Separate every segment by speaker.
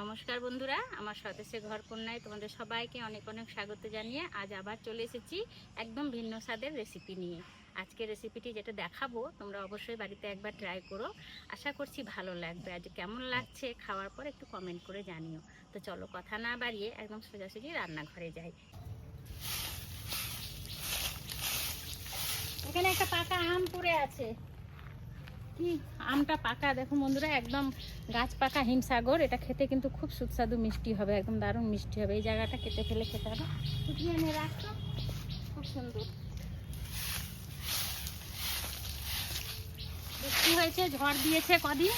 Speaker 1: নমস্কার বন্ধুরা, আমার স্বদেশে ঘর কন্যায় তোমাদের সবাইকে অনেক অনেক স্বাগত জানিয়ে আজ আবার চলে এসেছি একদম ভিন্ন স্বাদের রেসিপি নিয়ে। আজকে রেসিপিটি যেটা দেখাবো, তোমরা অবশ্যই বাড়িতে একবার ট্রাই করো। আশা করছি ভালো লাগবে। আজ কেমন লাগছে খাওয়ার পর একটু কমেন্ট করে জানিও। তো চলো কথা না বাড়িয়ে একদম সোজাসুজি রান্নাঘরে যাই। এখানে একটা পাকা আম পড়ে আছে। আমটা পাকা। দেখো বন্ধুরা, একদম গাছ পাকা হিমসাগর। এটা খেতে কিন্তু খুব সুস্বাদু, মিষ্টি হবে, একদম দারুণ মিষ্টি হবে। এই জায়গাটা কেটে ফেলে খেতে হবে। শুকিয়ে এনে রাখতো খুব সুন্দর। বৃষ্টি হয়েছে? ঝড় দিয়েছে কদিন,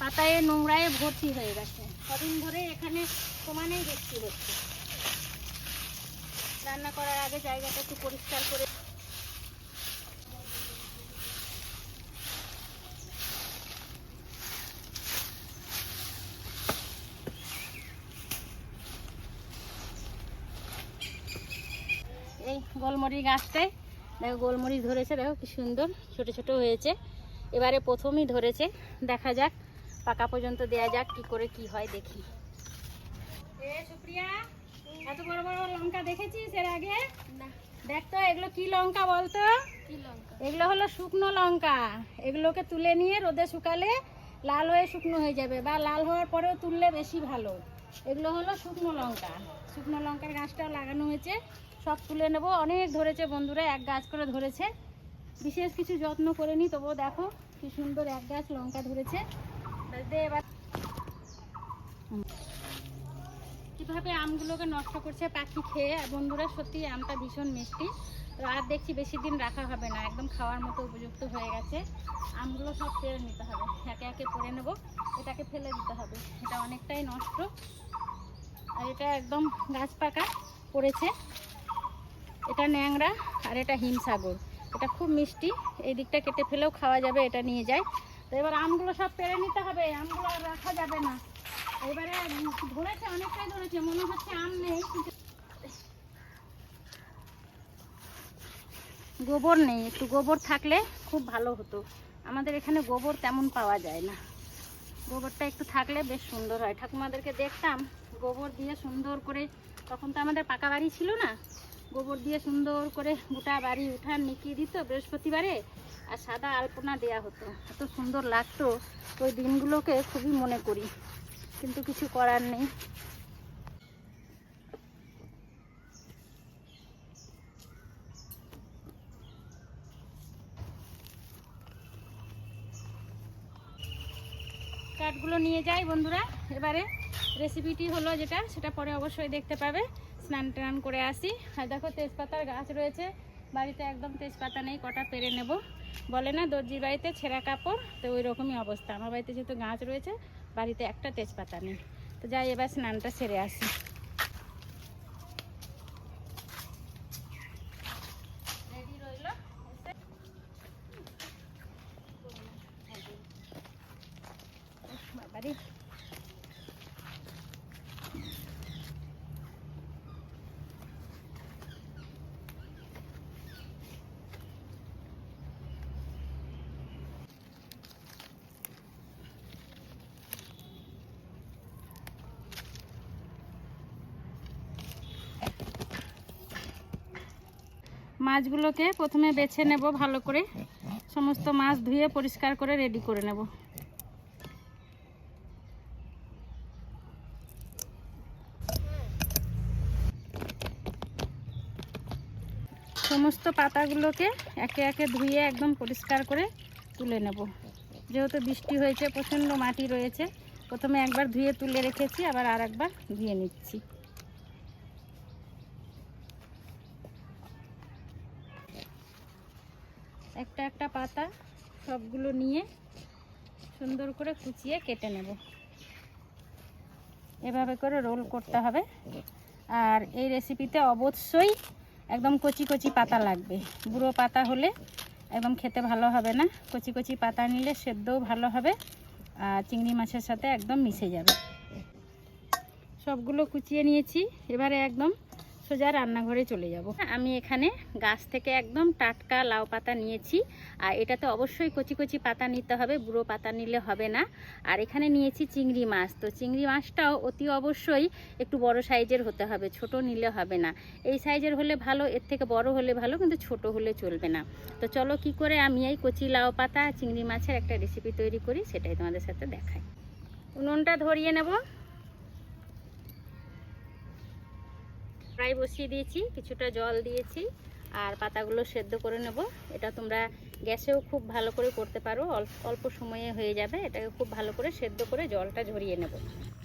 Speaker 1: পাতায় নোংরায় ভর্তি হয়ে গেছে। কদিন ধরে এখানে সমানেই বৃষ্টি হচ্ছে। রান্না করার আগে জায়গাটা একটু পরিষ্কার করে এই গোলমরিচ গাছটায় দেখো গোলমরিচ ধরেছে দেখো কি সুন্দর ছোট ছোট হয়েছে। এবারে প্রথমই ধরেছে দেখা যাক পাকা পর্যন্ত দেয়া যাক কি করে কি হয় দেখি। এ সুপ্রিয়া এত বড় বড় লঙ্কা দেখেছিস এর আগে? দেখ তো এগুলো কি লঙ্কা বলতো? এগুলো হলো শুকনো লঙ্কা। এগুলোকে তুলে নিয়ে রোদে শুকালে লাল হয়ে শুকনো হয়ে যাবে বা লাল হওয়ার পরেও তুললে বেশি ভালো। এগুলো হলো শুকনো লঙ্কা। শুকনো লঙ্কার গাছটাও লাগানো হয়েছে। সব তুলে নেব। অনেক ধরেছে বন্ধুরা, এক গাছ করে ধরেছে। বিশেষ কিছু যত্ন করেনি তবুও দেখো কি সুন্দর এক গাছ লঙ্কা ধরেছে। এবার। কীভাবে আমগুলোকে নষ্ট করছে পাখি খেয়ে বন্ধুরা সত্যি আমটা ভীষণ মিষ্টি। তো আর দেখছি বেশি দিন রাখা হবে না, একদম খাওয়ার মতো উপযুক্ত হয়ে গেছে। আমগুলো সব পেরে নিতে হবে, একে একে পরে নেব। এটাকে ফেলে দিতে হবে, এটা অনেকটাই নষ্ট। আর এটা একদম গাছ পাকা পড়েছে। এটা ন্যাংরা আর এটা হিমসাগর এটা খুব মিষ্টি। এই দিকটা কেটে ফেলেও খাওয়া যাবে, এটা নিয়ে যায় তো এবার আমগুলো সব পেরে নিতে হবে, আমগুলো আর রাখা যাবে না। এবারে ধরেছে, অনেকটাই ধরেছে, মনে হচ্ছে আম নেই গোবর নেই। একটু গোবর থাকলে খুব ভালো হতো। আমাদের এখানে গোবর তেমন পাওয়া যায় না। গোবরটা একটু থাকলে বেশ সুন্দর হয়। ঠাকুমাদেরকে দেখতাম, গোবর দিয়ে সুন্দর করে, তখন তো আমাদের পাকা বাড়ি ছিল না গোবর দিয়ে সুন্দর করে গোটা বাড়ি উঠান নিকিয়ে দিত বৃহস্পতিবারে, আর সাদা আলপনা দেয়া হতো। এত সুন্দর লাগতো, ওই দিনগুলোকে খুবই মনে করি। কিন্তু কিছু করার নেই। কাঠগুলো নিয়ে যাই বন্ধুরা, এবারে রেসিপিটি হলো যেটা, সেটা পরে অবশ্যই দেখতে পাবে। স্নান টান করে আসি। আর দেখো তেজপাতার গাছ রয়েছে। বাড়িতে একদম তেজপাতা নেই কটা পেরে নেব। বলে না দর্জির বাড়িতে ছেঁড়া কাপড় তো ওই রকমই অবস্থা। আমার বাড়িতে যেহেতু গাছ রয়েছে বাড়িতে একটা তেজপাতা নেই। তো যাই এবার স্নানটা সেরে আসি। রেডি মাছগুলোকে প্রথমে বেছে নেব ভালো করে। সমস্ত মাছ ধুয়ে পরিষ্কার করে রেডি করে নেব। সমস্ত পাতাগুলোকে একে একে ধুয়ে একদম পরিষ্কার করে তুলে নেব। যেহেতু বৃষ্টি হয়েছে, প্রচণ্ড মাটি রয়েছে, প্রথমে একবার ধুয়ে তুলে রেখেছি, আবার আর একবার ধুয়ে নিচ্ছি। একটা একটা পাতা সবগুলো নিয়ে সুন্দর করে কুচিয়ে কেটে নেব। এভাবে করে রোল করতে হবে। আর এই রেসিপিতে অবশ্যই একদম কচি কচি পাতা লাগবে। বুড়ো পাতা হলে একদম খেতে ভালো হবে না। কচি কচি পাতা নিলে সেদ্ধও ভালো হবে আর চিংড়ি মাছের সাথে একদম মিশে যাবে। সবগুলো কুচিয়ে নিয়েছি। এবারে একদম সোজা রান্নাঘরে চলে যাব। আমি এখানে গাছ থেকে একদম টাটকা লাউ পাতা নিয়েছি। আর এটাতে অবশ্যই কচি কচি পাতা নিতে হবে, বুড়ো পাতা নিলে হবে না। আর এখানে নিয়েছি চিংড়ি মাছ। তো চিংড়ি মাছটাও অতি অবশ্যই একটু বড় সাইজের হতে হবে, ছোট নিলে হবে না। এই সাইজের হলে ভালো, এর থেকে বড় হলে ভালো, কিন্তু ছোট হলে চলবে না। তো চলো কি করে আমি এই কচি লাউ পাতা, চিংড়ি মাছের একটা রেসিপি তৈরি করি, সেটাই তোমাদের সাথে দেখাই। উনুনটা ধরিয়ে নেব। ফ্রাই বসিয়ে দিয়েছি কিছুটা জল দিয়েছি আর পাতাগুলো সেদ্ধ করে নেব। এটা তোমরা গ্যাসেও খুব ভালো করে করতে পারো অল্প অল্প সময়ে হয়ে যাবে। এটাকে খুব ভালো করে সেদ্ধ করে জলটা ঝরিয়ে নেব।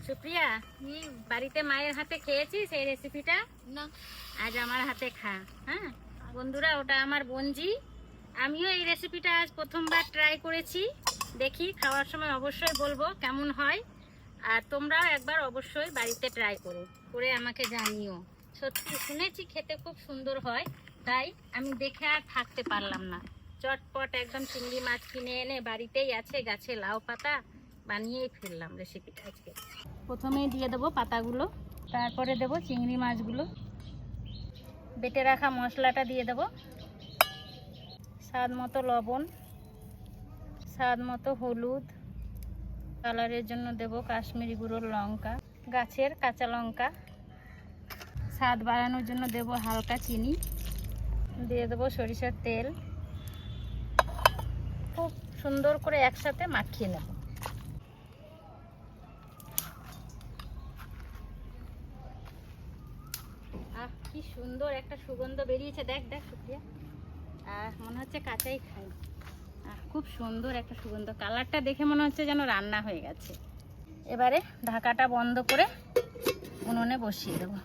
Speaker 1: সুপ্রিয়া বাড়িতে মায়ের হাতে খেয়েছি সেই রেসিপিটা
Speaker 2: না।
Speaker 1: আজ আমার হাতে খা হ্যাঁ? বন্ধুরা ওটা আমার বঞ্জি আমিও এই রেসিপিটা আজ প্রথমবার ট্রাই করেছি। দেখি খাওয়ার সময় অবশ্যই বলব কেমন হয়। আর তোমরাও একবার অবশ্যই বাড়িতে ট্রাই করো করে আমাকে জানিও। সত্যি শুনেছি খেতে খুব সুন্দর হয়, তাই আমি দেখে আর থাকতে পারলাম না। চটপট একদম চিংড়ি মাছ কিনে এনে বাড়িতেই আছে, গাছে লাউ পাতা বানিয়েই ফেললাম রেসিপিটা আজকে। প্রথমেই দিয়ে দেবো পাতাগুলো, তারপরে দেবো চিংড়ি মাছগুলো। বেটে রাখা মশলাটা দিয়ে দেবো। স্বাদ মতো লবণ স্বাদ মতো হলুদ কালারের জন্য দেব কাশ্মীরি গুঁড়োর লঙ্কা, গাছের কাঁচা লঙ্কা। স্বাদ বাড়ানোর জন্য দেব হালকা চিনি। দিয়ে দেবো সরিষার তেল। খুব সুন্দর করে একসাথে মাখিয়ে নেব। আহ, কি সুন্দর একটা সুগন্ধ বেরিয়েছে। দেখ দেখ, সুপ্রিয়া। আর মনে হচ্ছে কাঁচাই খাই। খুব সুন্দর একটা সুগন্ধ। কালারটা দেখে মনে হচ্ছে যেন রান্না হয়ে গেছে। এবারে ঢাকাটা বন্ধ করে উনুনে বসিয়ে দেবো।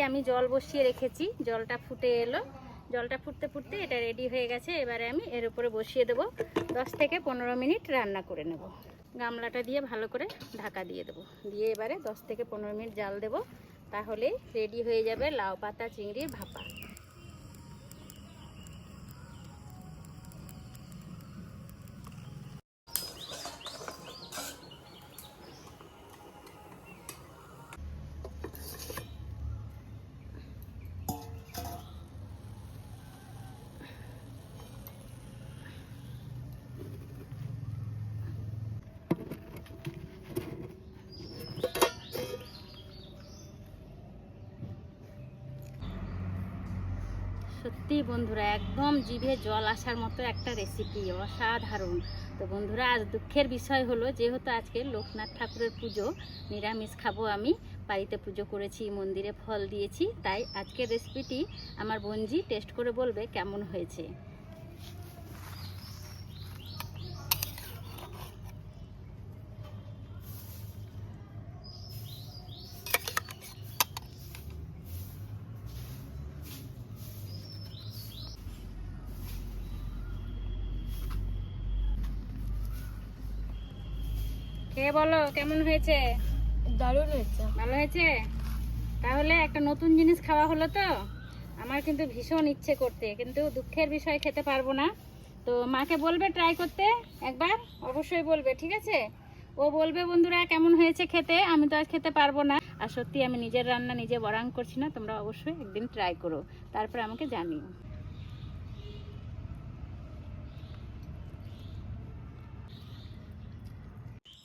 Speaker 1: কি আমি জল বসিয়ে রেখেছি, জলটা ফুটে এলো। জলটা ফুটতে ফুটতে এটা রেডি হয়ে গেছে, এবারে আমি এর উপরে বসিয়ে দেবো। দশ থেকে পনেরো মিনিট রান্না করে নেব। গামলাটা দিয়ে ভালো করে ঢাকা দিয়ে দেবো। দিয়ে এবারে দশ থেকে পনেরো মিনিট জাল দেবো। তাহলে রেডি হয়ে যাবে লাউ পাতা চিংড়ির ভাপা। সত্যি বন্ধুরা, একদম জিভে জল আসার মতো একটা রেসিপি অসাধারণ। তো বন্ধুরা, আজ দুঃখের বিষয় হলো, যেহেতু আজকে লোকনাথ ঠাকুরের পুজো, নিরামিষ খাব আমি, বাড়িতে পুজো করেছি, মন্দিরে ফল দিয়েছি, তাই আজকের রেসিপিটি আমার বোনজি টেস্ট করে বলবে কেমন হয়েছে। খেয়ে বলো কেমন হয়েছে?
Speaker 2: দারুণ হয়েছে।
Speaker 1: ভালো হয়েছে? তাহলে একটা নতুন জিনিস খাওয়া হলো তো? আমার কিন্তু ভীষণ ইচ্ছে করতে কিন্তু দুঃখের বিষয় খেতে পারব না। তো মাকে বলবে ট্রাই করতে একবার? অবশ্যই বলবে ঠিক আছে? ও বলবে বন্ধুরা কেমন হয়েছে খেতে? আমি তো আর খেতে পারব না। আর সত্যি আমি নিজের রান্না নিজে বরাং করছি না তোমরা অবশ্যই একদিন ট্রাই করো। তারপর আমাকে জানিও।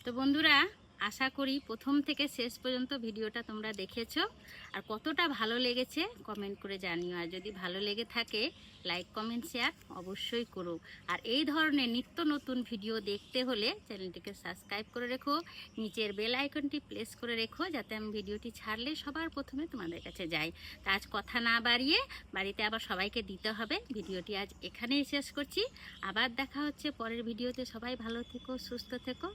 Speaker 1: তো বন্ধুরা, আশা করি প্রথম থেকে শেষ পর্যন্ত ভিডিওটা তোমরা দেখেছ। আর কতটা ভালো লেগেছে কমেন্ট করে জানিও। আর যদি ভালো লেগে থাকে, লাইক, কমেন্ট, শেয়ার অবশ্যই করো। আর এই ধরনের নিত্য নতুন ভিডিও দেখতে হলে চ্যানেলটিকে সাবস্ক্রাইব করে রেখো, নিচের বেল আইকনটি প্রেস করে রেখো, যাতে আমি ভিডিওটি ছাড়লে সবার প্রথমে তোমাদের কাছে যাই। তা আজ কথা না বাড়িয়ে বাড়িতে আবার সবাইকে দিতে হবে। ভিডিওটি আজ এখানেই শেষ করছি। আবার দেখা হচ্ছে পরের ভিডিওতে। সবাই ভালো থেকো, সুস্থ থেকো।